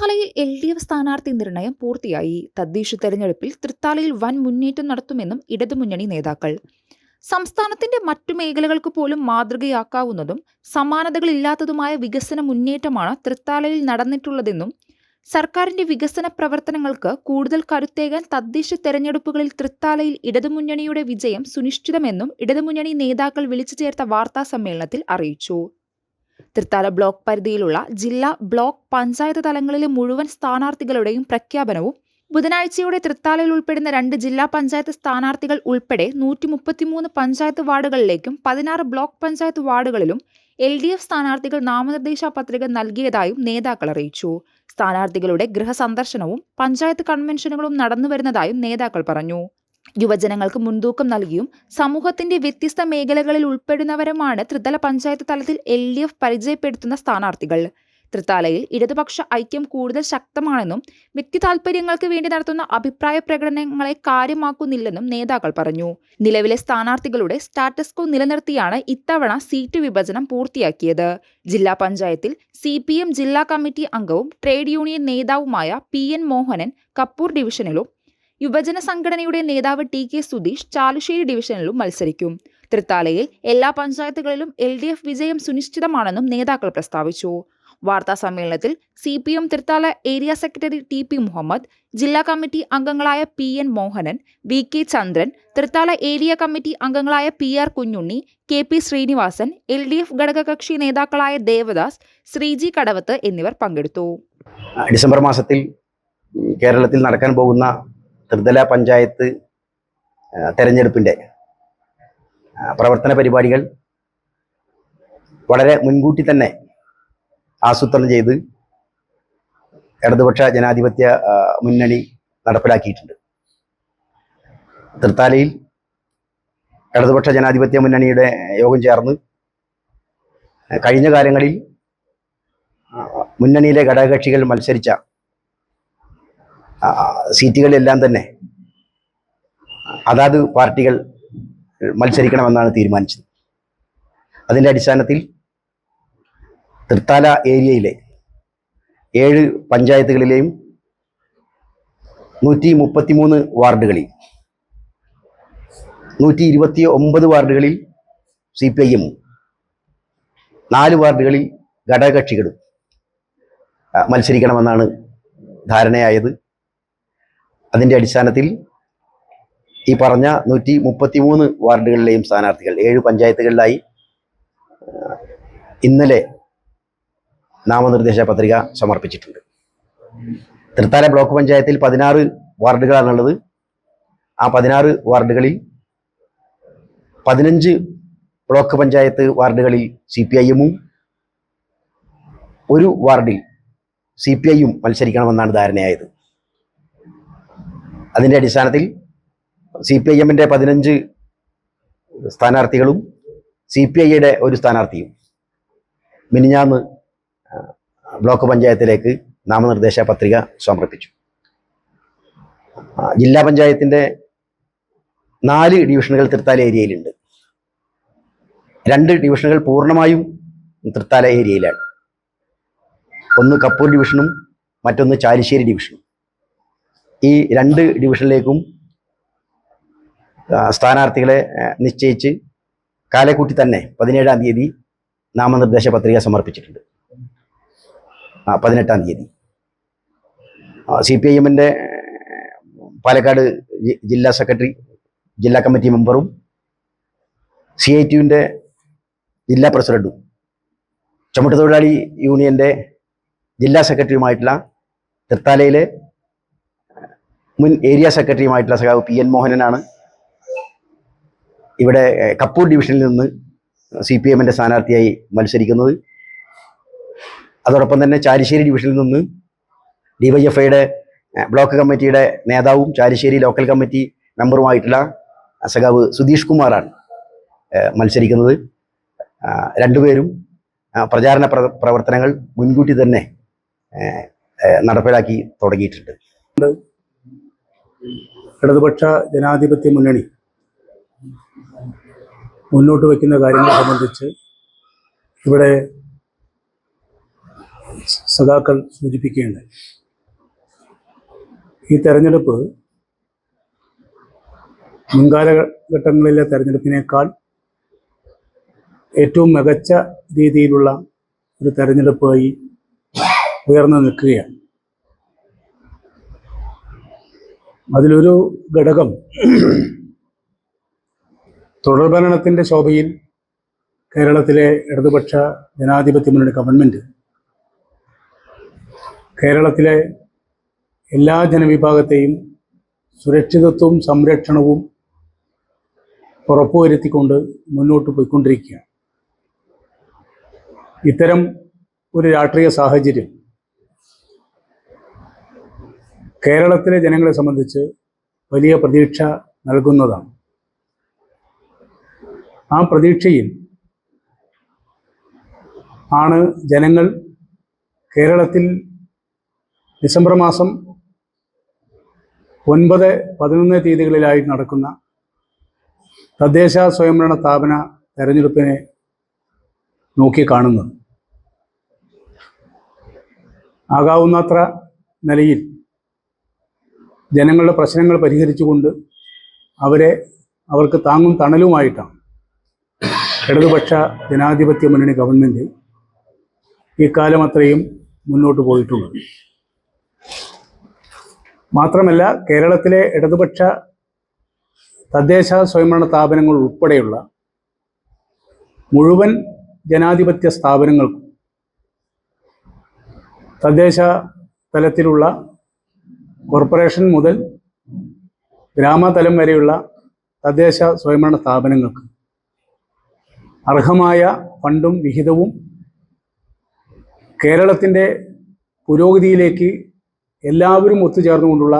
തൃത്താലയിൽ L D F സ്ഥാനാർത്ഥി നിർണയം പൂർത്തിയായി. തദ്ദേശ തെരഞ്ഞെടുപ്പിൽ തൃത്താലയിൽ വൻ മുന്നേറ്റം നടത്തുമെന്നും ഇടതുമുന്നണി നേതാക്കൾ. സംസ്ഥാനത്തിന്റെ മറ്റു മേഖലകൾക്ക് പോലും മാതൃകയാക്കാവുന്നതും സമാനതകളില്ലാത്തതുമായ വികസന മുന്നേറ്റമാണ് തൃത്താലയിൽ നടന്നിട്ടുള്ളതെന്നും സർക്കാരിന്റെ വികസന പ്രവർത്തനങ്ങൾക്ക് കൂടുതൽ കരുത്തേകാൻ തദ്ദേശ തെരഞ്ഞെടുപ്പുകളിൽ തൃത്താലയിൽ ഇടതുമുന്നണിയുടെ വിജയം സുനിശ്ചിതമെന്നും ഇടതുമുന്നണി നേതാക്കൾ വിളിച്ചു ചേർത്ത വാർത്താ സമ്മേളനത്തിൽ അറിയിച്ചു. തൃത്താല ബ്ലോക്ക് പരിധിയിലുള്ള ജില്ലാ ബ്ലോക്ക് പഞ്ചായത്ത് തലങ്ങളിലെ മുഴുവൻ സ്ഥാനാർത്ഥികളുടെയും പ്രഖ്യാപനവും ബുധനാഴ്ചയോടെ തൃത്താലയിൽ ഉൾപ്പെടുന്ന രണ്ട് ജില്ലാ പഞ്ചായത്ത് സ്ഥാനാർത്ഥികൾ ഉൾപ്പെടെ നൂറ്റി മുപ്പത്തിമൂന്ന് പഞ്ചായത്ത് വാർഡുകളിലേക്കും പതിനാറ് ബ്ലോക്ക് പഞ്ചായത്ത് വാർഡുകളിലും എൽ ഡി എഫ് സ്ഥാനാർത്ഥികൾ നാമനിർദ്ദേശ പത്രിക നൽകിയതായും നേതാക്കൾ അറിയിച്ചു. സ്ഥാനാർത്ഥികളുടെ ഗൃഹസന്ദർശനവും പഞ്ചായത്ത് കൺവെൻഷനുകളും നടന്നുവരുന്നതായും നേതാക്കൾ പറഞ്ഞു. യുവജനങ്ങൾക്ക് മുൻതൂക്കം നൽകിയും സമൂഹത്തിന്റെ വ്യത്യസ്ത മേഖലകളിൽ ഉൾപ്പെടുന്നവരുമാണ് ത്രിതല പഞ്ചായത്ത് തലത്തിൽ എൽ ഡി എഫ് പരിചയപ്പെടുത്തുന്ന സ്ഥാനാർത്ഥികൾ. തൃത്താലയിൽ ഇടതുപക്ഷ ഐക്യം കൂടുതൽ ശക്തമാണെന്നും വ്യക്തി താൽപര്യങ്ങൾക്ക് വേണ്ടി നടത്തുന്ന അഭിപ്രായ പ്രകടനങ്ങളെ കാര്യമാക്കുന്നില്ലെന്നും നേതാക്കൾ പറഞ്ഞു. നിലവിലെ സ്ഥാനാർത്ഥികളുടെ സ്റ്റാറ്റസ്കോ നിലനിർത്തിയാണ് ഇത്തവണ സീറ്റ് വിഭജനം പൂർത്തിയാക്കിയത്. ജില്ലാ പഞ്ചായത്തിൽ സി ജില്ലാ കമ്മിറ്റി അംഗവും ട്രേഡ് യൂണിയൻ നേതാവുമായ പി മോഹനൻ കപ്പൂർ ഡിവിഷനിലും യുവജന സംഘടനയുടെ നേതാവ് ടി കെ സുധീഷ് ചാലുശ്ശേരി ഡിവിഷനിലും മത്സരിക്കും. തൃത്താലയിൽ എല്ലാ പഞ്ചായത്തുകളിലും എൽ ഡി എഫ് വിജയം സുനിശ്ചിതമാണെന്നും നേതാക്കൾ പ്രസ്താവിച്ചു. വാർത്താ സമ്മേളനത്തിൽ C P M Thrithala area secretary T P Muhammad ജില്ലാ കമ്മിറ്റി അംഗങ്ങളായ P N Mohanan V K Chandran Thrithala area committee അംഗങ്ങളായ P R Kunhunni K P Srinivasan L D F ഘടകകക്ഷി നേതാക്കളായ ദേവദാസ് ശ്രീജി കടവത്ത് എന്നിവർ പങ്കെടുത്തു. ഡിസംബർ മാസത്തിൽ കേരളത്തിൽ നടക്കാൻ പോകുന്ന ത്രിതല പഞ്ചായത്ത് തെരഞ്ഞെടുപ്പിന്റെ പ്രവർത്തന പരിപാടികൾ വളരെ മുൻകൂട്ടി തന്നെ ആസൂത്രണം ചെയ്ത് ഇടതുപക്ഷ ജനാധിപത്യ മുന്നണി നടപ്പിലാക്കിയിട്ടുണ്ട്. തൃത്താലയിൽ ഇടതുപക്ഷ ജനാധിപത്യ മുന്നണിയുടെ യോഗം ചേർന്ന് കഴിഞ്ഞ കാലങ്ങളിൽ മുന്നണിയിലെ ഘടകകക്ഷികൾ മത്സരിച്ച സീറ്റുകളിലെല്ലാം തന്നെ അതാത് പാർട്ടികൾ മത്സരിക്കണമെന്നാണ് തീരുമാനിച്ചത്. അതിന്റെ അടിസ്ഥാനത്തിൽ തൃത്താല ഏരിയയിലെ ഏഴ് പഞ്ചായത്തുകളിലെയും നൂറ്റി മുപ്പത്തിമൂന്ന് വാർഡുകളിൽ നൂറ്റി ഇരുപത്തി ഒമ്പത് വാർഡുകളിൽ സി പി ഐ എമ്മും നാല് വാർഡുകളിൽ ഘടകകക്ഷികളും മത്സരിക്കണമെന്നാണ് ധാരണയായത്. അതിന്റെ അടിസ്ഥാനത്തിൽ ഈ പറഞ്ഞ നൂറ്റി മുപ്പത്തി മൂന്ന് വാർഡുകളിലെയും സ്ഥാനാർത്ഥികൾ ഏഴ് പഞ്ചായത്തുകളിലായി ഇന്നലെ നാമനിർദ്ദേശ പത്രിക സമർപ്പിച്ചിട്ടുണ്ട്. തൃത്താല ബ്ലോക്ക് പഞ്ചായത്തിൽ പതിനാറ് വാർഡുകളാണുള്ളത്. ആ പതിനാറ് വാർഡുകളിൽ പതിനഞ്ച് ബ്ലോക്ക് പഞ്ചായത്ത് വാർഡുകളിൽ സി പി ഐഎമ്മും ഒരു വാർഡിൽ സി പി ഐയും മത്സരിക്കണമെന്നാണ് ധാരണയായത്. അതിന്റെ അടിസ്ഥാനത്തിൽ സി പി ഐ എമ്മിന്റെ പതിനഞ്ച് സ്ഥാനാർത്ഥികളും സി പി ഐയുടെ ഒരു സ്ഥാനാർത്ഥിയും മിനിഞ്ഞാന്ന് ബ്ലോക്ക് പഞ്ചായത്തിലേക്ക് നാമനിർദ്ദേശ പത്രിക സമർപ്പിച്ചു. ജില്ലാ പഞ്ചായത്തിന്റെ നാല് ഡിവിഷനുകൾ തൃത്താല ഏരിയയിലുണ്ട്. രണ്ട് ഡിവിഷനുകൾ പൂർണമായും തൃത്താല ഏരിയയിലാണ്. ഒന്ന് കപ്പൂർ ഡിവിഷനും മറ്റൊന്ന് ചാലിശ്ശേരി ഡിവിഷനും. ഈ രണ്ട് ഡിവിഷനിലേക്കും സ്ഥാനാർത്ഥികളെ നിശ്ചയിച്ച് കാലക്കൂട്ടി തന്നെ പതിനേഴാം തീയതി നാമനിർദ്ദേശ പത്രിക സമർപ്പിച്ചിട്ടുണ്ട്. ആ, പതിനെട്ടാം തീയതി. സി പി ഐ എമ്മിന്റെ പാലക്കാട് ജില്ലാ സെക്രട്ടറി ജില്ലാ കമ്മിറ്റി മെമ്പറും സി ഐ ടിയുവിന്റെ ജില്ലാ പ്രസിഡന്റും ചുമട്ടുതൊഴിലാളി യൂണിയന്റെ ജില്ലാ സെക്രട്ടറിയുമായിട്ടുള്ള തൃത്താലയിലെ മുൻ ഏരിയ സെക്രട്ടറിയുമായിട്ടുള്ള സഖാവ് പി എൻ മോഹനനാണ്. ഇവിടെ കപ്പൂർ ഡിവിഷനിൽ നിന്ന് സി പി എമ്മിന്റെ സ്ഥാനാർത്ഥിയായി മത്സരിക്കുന്നത്. അതോടൊപ്പം തന്നെ ചാരിശ്ശേരി ഡിവിഷനിൽ നിന്ന് ഡിവൈഎഫ്ഐയുടെ ബ്ലോക്ക് കമ്മിറ്റിയുടെ നേതാവും ചാരിശ്ശേരി ലോക്കൽ കമ്മിറ്റി മെമ്പറുമായിട്ടുള്ള സഖാവ് സുധീഷ് കുമാറാണ് മത്സരിക്കുന്നത്. രണ്ടുപേരും പ്രചാരണ പ്ര- പ്രവർത്തനങ്ങൾ മുൻകൂട്ടി തന്നെ നടപ്പിലാക്കി തുടങ്ങിയിട്ടുണ്ട്. ഇടതുപക്ഷ ജനാധിപത്യ മുന്നണി മുന്നോട്ട് വയ്ക്കുന്ന കാര്യങ്ങളെ സംബന്ധിച്ച് ഇവിടെ സഖാക്കൾ സൂചിപ്പിക്കുകയുണ്ട് ഈ തെരഞ്ഞെടുപ്പ് മുൻകാലഘട്ടങ്ങളിലെ തെരഞ്ഞെടുപ്പിനേക്കാൾ ഏറ്റവും മികച്ച രീതിയിലുള്ള ഒരു തെരഞ്ഞെടുപ്പായി ഉയർന്നു നിൽക്കുകയാണ്. അതിലൊരു ഘടകം തുടർഭരണത്തിന്റെ ശോഭയിൽ കേരളത്തിലെ ഇടതുപക്ഷ ജനാധിപത്യ മുന്നണി ഗവൺമെന്റ് കേരളത്തിലെ എല്ലാ ജനവിഭാഗത്തെയും സുരക്ഷിതത്വവും സംരക്ഷണവും ഉറപ്പുവരുത്തിക്കൊണ്ട് മുന്നോട്ട് പോയിക്കൊണ്ടിരിക്കുകയാണ്. ഇത്തരം ഒരു രാഷ്ട്രീയ സാഹചര്യം കേരളത്തിലെ ജനങ്ങളെ സംബന്ധിച്ച് വലിയ പ്രതീക്ഷ നൽകുന്നതാണ്. ആ പ്രതീക്ഷയിൽ ആണ് ജനങ്ങൾ കേരളത്തിൽ ഡിസംബർ മാസം ഒൻപത് പതിനൊന്ന് തീയതികളിലായി നടക്കുന്ന തദ്ദേശ സ്വയംഭരണ സ്ഥാപന തെരഞ്ഞെടുപ്പിനെ നോക്കിക്കാണുന്നത് ആകാവുന്നത്ര നിലയിൽ ജനങ്ങളുടെ പ്രശ്നങ്ങൾ പരിഹരിച്ചുകൊണ്ട് അവരെ അവർക്ക് താങ്ങും തണലുമായിട്ടാണ്. ഇടതുപക്ഷ ജനാധിപത്യ മുന്നണി ഗവൺമെന്റ് ഇക്കാലം അത്രയും മുന്നോട്ട് പോയിട്ടുള്ളത്. മാത്രമല്ല കേരളത്തിലെ ഇടതുപക്ഷ തദ്ദേശ സ്വയംഭരണ സ്ഥാപനങ്ങൾ ഉൾപ്പെടെയുള്ള മുഴുവൻ ജനാധിപത്യ സ്ഥാപനങ്ങൾക്കും തദ്ദേശ തലത്തിലുള്ള കോർപ്പറേഷൻ മുതൽ ഗ്രാമതലം വരെയുള്ള തദ്ദേശ സ്വയംഭരണ സ്ഥാപനങ്ങൾക്ക് അർഹമായ ഫണ്ടും വിഹിതവും കേരളത്തിന്റെ പുരോഗതിയിലേക്ക് എല്ലാവരും ഒത്തുചേർന്നുകൊണ്ടുള്ള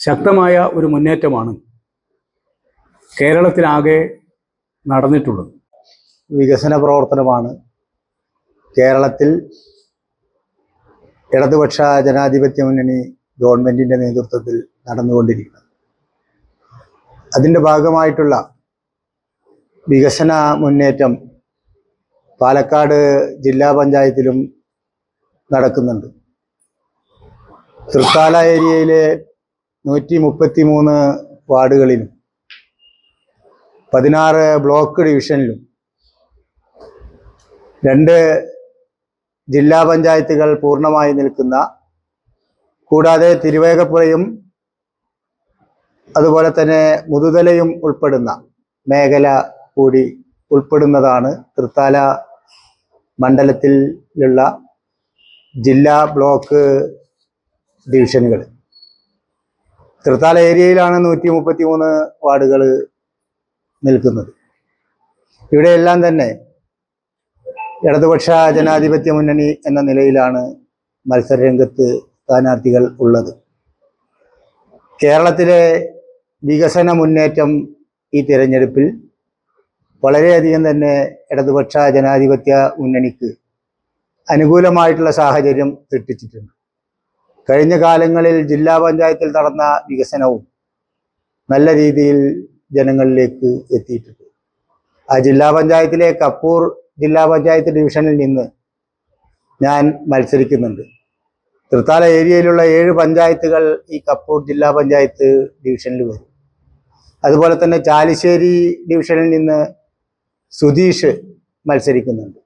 ശക്തമായ ഒരു മുന്നേറ്റമാണ് കേരളത്തിലാകെ നടന്നിട്ടുള്ളത്. വികസന പ്രവർത്തനമാണ്. കേരളത്തിൽ ഇടതുപക്ഷ ജനാധിപത്യ മുന്നണി ഗവൺമെന്റിന്റെ നേതൃത്വത്തിൽ നടന്നുകൊണ്ടിരിക്കുന്നത്. അതിന്റെ ഭാഗമായിട്ടുള്ള വികസന മുന്നേറ്റം പാലക്കാട് ജില്ലാ പഞ്ചായത്തിലും നടക്കുന്നുണ്ട്. തൃത്താല ഏരിയയിലെ നൂറ്റി മുപ്പത്തി മൂന്ന് വാർഡുകളിലും പതിനാറ് ബ്ലോക്ക് ഡിവിഷനിലും രണ്ട് ജില്ലാ പഞ്ചായത്തുകൾ പൂർണമായി നിൽക്കുന്ന കൂടാതെ തിരുവേഗപ്പുഴയും അതുപോലെ തന്നെ മുതുതലയും ഉൾപ്പെടുന്ന മേഖല കൂടി ഉൾപ്പെടുന്നതാണ് തൃത്താല മണ്ഡലത്തിലുള്ള ജില്ലാ ബ്ലോക്ക് ഡിവിഷനുകൾ. തൃത്താല ഏരിയയിലാണ് നൂറ്റി മുപ്പത്തി മൂന്ന് വാർഡുകൾ നിൽക്കുന്നത്. ഇവിടെയെല്ലാം തന്നെ ഇടതുപക്ഷ ജനാധിപത്യ മുന്നണി എന്ന നിലയിലാണ് മത്സരരംഗത്ത് സ്ഥാനാർത്ഥികൾ ഉള്ളത്. കേരളത്തിലെ വികസന മുന്നേറ്റം ഈ തിരഞ്ഞെടുപ്പിൽ വളരെയധികം തന്നെ ഇടതുപക്ഷ ജനാധിപത്യ മുന്നണിക്ക് അനുകൂലമായിട്ടുള്ള സാഹചര്യം സൃഷ്ടിച്ചിട്ടുണ്ട്. കഴിഞ്ഞ കാലങ്ങളിൽ ജില്ലാ പഞ്ചായത്തിൽ നടന്ന വികസനവും നല്ല രീതിയിൽ ജനങ്ങളിലേക്ക് എത്തിയിട്ടുണ്ട്. ആ ജില്ലാ പഞ്ചായത്തിലെ കപ്പൂർ ജില്ലാ പഞ്ചായത്ത് ഡിവിഷനിൽ നിന്ന് ഞാൻ മത്സരിക്കുന്നുണ്ട്. തൃത്താല ഏരിയയിലുള്ള ഏഴ് പഞ്ചായത്തുകൾ ഈ കപ്പൂർ ജില്ലാ പഞ്ചായത്ത് ഡിവിഷനിൽ വരും. അതുപോലെ തന്നെ ചാലിശ്ശേരി ഡിവിഷനിൽ നിന്ന് സുധീഷ് മത്സരിക്കുന്നുണ്ട്.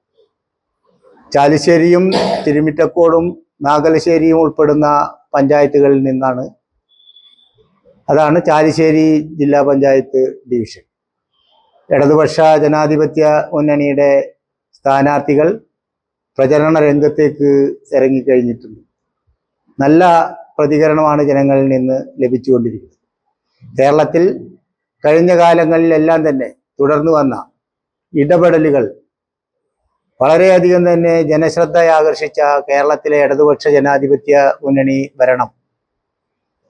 ചാലിശ്ശേരിയും തിരുമിറ്റക്കോടും നാഗലശ്ശേരിയും ഉൾപ്പെടുന്ന പഞ്ചായത്തുകളിൽ നിന്നാണ്. അതാണ് ചാലിശ്ശേരി ജില്ലാ പഞ്ചായത്ത് ഡിവിഷൻ. ഇടതുപക്ഷ ജനാധിപത്യ മുന്നണിയുടെ സ്ഥാനാർത്ഥികൾ പ്രചരണ രംഗത്തേക്ക് ഇറങ്ങിക്കഴിഞ്ഞിട്ടുണ്ട്. നല്ല പ്രതികരണമാണ് ജനങ്ങളിൽ നിന്ന് ലഭിച്ചുകൊണ്ടിരിക്കുന്നത്. കേരളത്തിൽ കഴിഞ്ഞ കാലങ്ങളിലെല്ലാം തന്നെ തുടർന്നു വന്ന ഇടപെടലുകൾ വളരെയധികം തന്നെ ജനശ്രദ്ധ ആകർഷിച്ച കേരളത്തിലെ ഇടതുപക്ഷ ജനാധിപത്യ മുന്നണി ഭരണം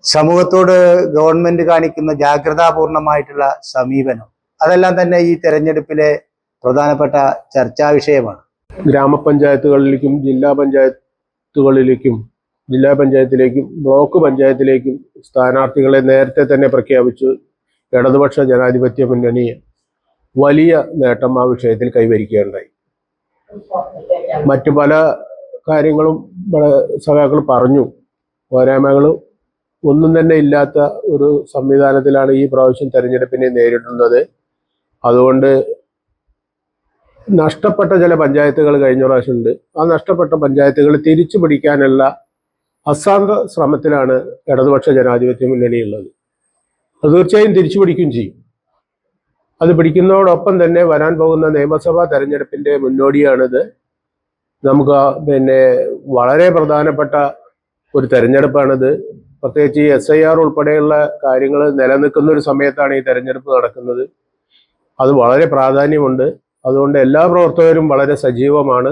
സമൂഹത്തോട് ഗവൺമെന്റ് കാണിക്കുന്ന ജാഗ്രതാപൂർണമായിട്ടുള്ള സമീപനം അതെല്ലാം തന്നെ ഈ തെരഞ്ഞെടുപ്പിലെ പ്രധാനപ്പെട്ട ചർച്ചാ വിഷയമാണ്. ഗ്രാമപഞ്ചായത്തുകളിലേക്കും ജില്ലാ പഞ്ചായത്തുകളിലേക്കും ജില്ലാ പഞ്ചായത്തിലേക്കും ബ്ലോക്ക് പഞ്ചായത്തിലേക്കും സ്ഥാനാർത്ഥികളെ നേരത്തെ തന്നെ പ്രഖ്യാപിച്ച്. ഇടതുപക്ഷ ജനാധിപത്യ മുന്നണി വലിയ നേട്ടം ആ വിഷയത്തിൽ കൈവരിക്കുകയുണ്ടായി. മറ്റു പല കാര്യങ്ങളും സഖാക്കൾ പറഞ്ഞു. പോരായ്മകൾ ഒന്നും തന്നെ ഇല്ലാത്ത ഒരു സംവിധാനത്തിലാണ് ഈ പ്രാവശ്യം തെരഞ്ഞെടുപ്പിനെ നേരിടുന്നത്. അതുകൊണ്ട് നഷ്ടപ്പെട്ട ചില പഞ്ചായത്തുകൾ കഴിഞ്ഞ പ്രാവശ്യമുണ്ട്. ആ നഷ്ടപ്പെട്ട പഞ്ചായത്തുകൾ തിരിച്ചു പിടിക്കാനുള്ള അസാന്ത ശ്രമത്തിലാണ് ഇടതുപക്ഷ ജനാധിപത്യ മുന്നണിയുള്ളത്. അത് തീർച്ചയായും തിരിച്ചു പിടിക്കുകയും ചെയ്യും. അത് പിടിക്കുന്നതോടൊപ്പം തന്നെ വരാൻ പോകുന്ന നിയമസഭാ തെരഞ്ഞെടുപ്പിന്റെ മുന്നോടിയാണിത്. നമുക്ക് പിന്നെ വളരെ പ്രധാനപ്പെട്ട ഒരു തെരഞ്ഞെടുപ്പാണിത്. പ്രത്യേകിച്ച് ഈ എസ് ഐ ആർ ഉൾപ്പെടെയുള്ള കാര്യങ്ങൾ നിലനിൽക്കുന്ന ഒരു സമയത്താണ് ഈ തെരഞ്ഞെടുപ്പ് നടക്കുന്നത്. അത് വളരെ പ്രാധാന്യമുണ്ട്. അതുകൊണ്ട് എല്ലാ പ്രവർത്തകരും വളരെ സജീവമാണ്.